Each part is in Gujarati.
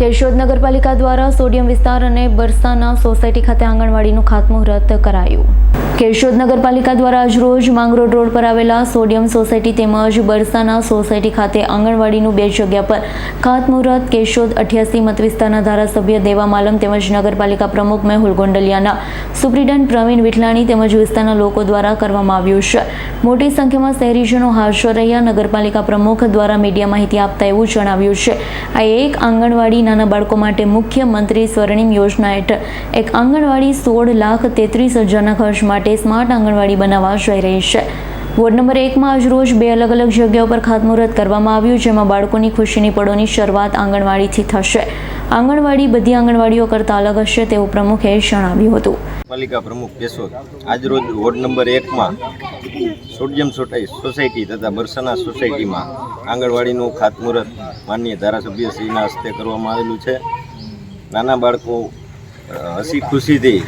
કેશોદ નગરપાલિકા દ્વારા સોડિયમ વિસ્તાર અને બરસાના સોસાયટી ખાતે આંગણવાડીનું ખાતમુહૂર્ત કરાયું. કેશોદ નગરપાલિકા દ્વારા આજરોજ માંગરોડ રોડ પર આવેલા સોડિયમ સોસાયટી તેમજ બરસાના સોસાયટી ખાતે આંગણવાડીનું બે જગ્યા પર ખાતમુહૂર્ત કેશોદ અઠ્યાસી મત વિસ્તારના ધારાસભ્ય દેવા માલમ તેમજ નગરપાલિકા પ્રમુખ મેહુલ ગોંડલિયાના સુપ્રિન્ટેન્ડન્ટ પ્રવીણ વિઠલાણી તેમજ વિસ્તારના લોકો દ્વારા કરવામાં આવ્યું છે. મોટી સંખ્યામાં શહેરીજનો હાજર રહ્યા. નગરપાલિકા પ્રમુખ દ્વારા મીડિયા માહિતી આપતા એવું જણાવ્યું છે. આ એક આંગણવાડી નાના બાળકો માટે મુખ્યમંત્રી સ્વર્ણિમ યોજના હેઠળ એક આંગણવાડી સોળ લાખ તેત્રીસ હજારના ખર્ચ માટે સ્માર્ટ આંગણવાડી બનાવવા જઈ રહી છે. વોર્ડ નંબર એકમાં આજરોજ બે અલગ અલગ જગ્યાઓ પર ખાતમુહૂર્ત કરવામાં આવ્યું, જેમાં બાળકોની ખુશીની પળોની શરૂઆત આંગણવાડીથી થશે. આંગણવાડી બધી આંગણવાડીઓ કરતાં અલગ હશે તેવું પ્રમુખે જણાવ્યું હતું. પાલિકા પ્રમુખ કેશોદ આજરોજ વોર્ડ નંબર એકમાં સોડિયમ સોટાઈ સોસાયટી તથા બરસાના સોસાયટીમાં આંગણવાડીનું ખાતમુહૂર્ત માનનીય ધારાસભ્યશ્રીના હસ્તે કરવામાં આવેલું છે. નાના બાળકો હસી ખુશીથી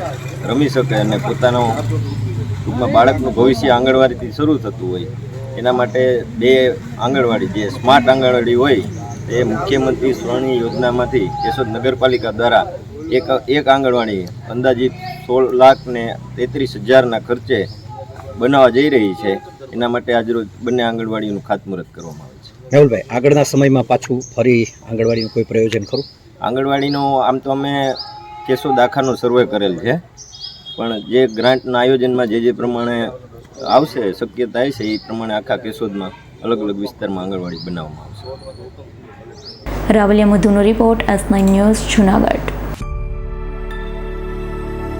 રમી શકે અને પોતાનો ટૂંકમાં બાળકનું ભવિષ્ય આંગણવાડીથી શરૂ થતું હોય. એના માટે બે આંગણવાડી, જે સ્માર્ટ આંગણવાડી હોય, એ મુખ્યમંત્રી સ્વર્ણિય યોજનામાંથી કેશોદ નગરપાલિકા દ્વારા એક એક આંગણવાડી અંદાજિત સોળ લાખ ને તેત્રીસ હજારના ખર્ચે બનાવવા જઈ રહી છે. એના માટે આજરોજ બંને આંગણવાડીનું ખાતમુહૂર્ત કરવામાં આવે છે. રાહુલભાઈ આગળના સમયમાં પાછું ફરી આંગણવાડીનું કોઈ પ્રયોજન ખરું? આંગણવાડીનો આમ તો અમે કેશોદ આખાનો સર્વે કરેલ છે. પણ જે ગ્રાન્ટના આયોજનમાં જે જે પ્રમાણે આવશે શક્યતા છે એ પ્રમાણે આખા કેશોદમાં અલગ અલગ વિસ્તારમાં આંગણવાડી બનાવવામાં આવશે. Ravaliya મધુનો report S nine news Junagadh.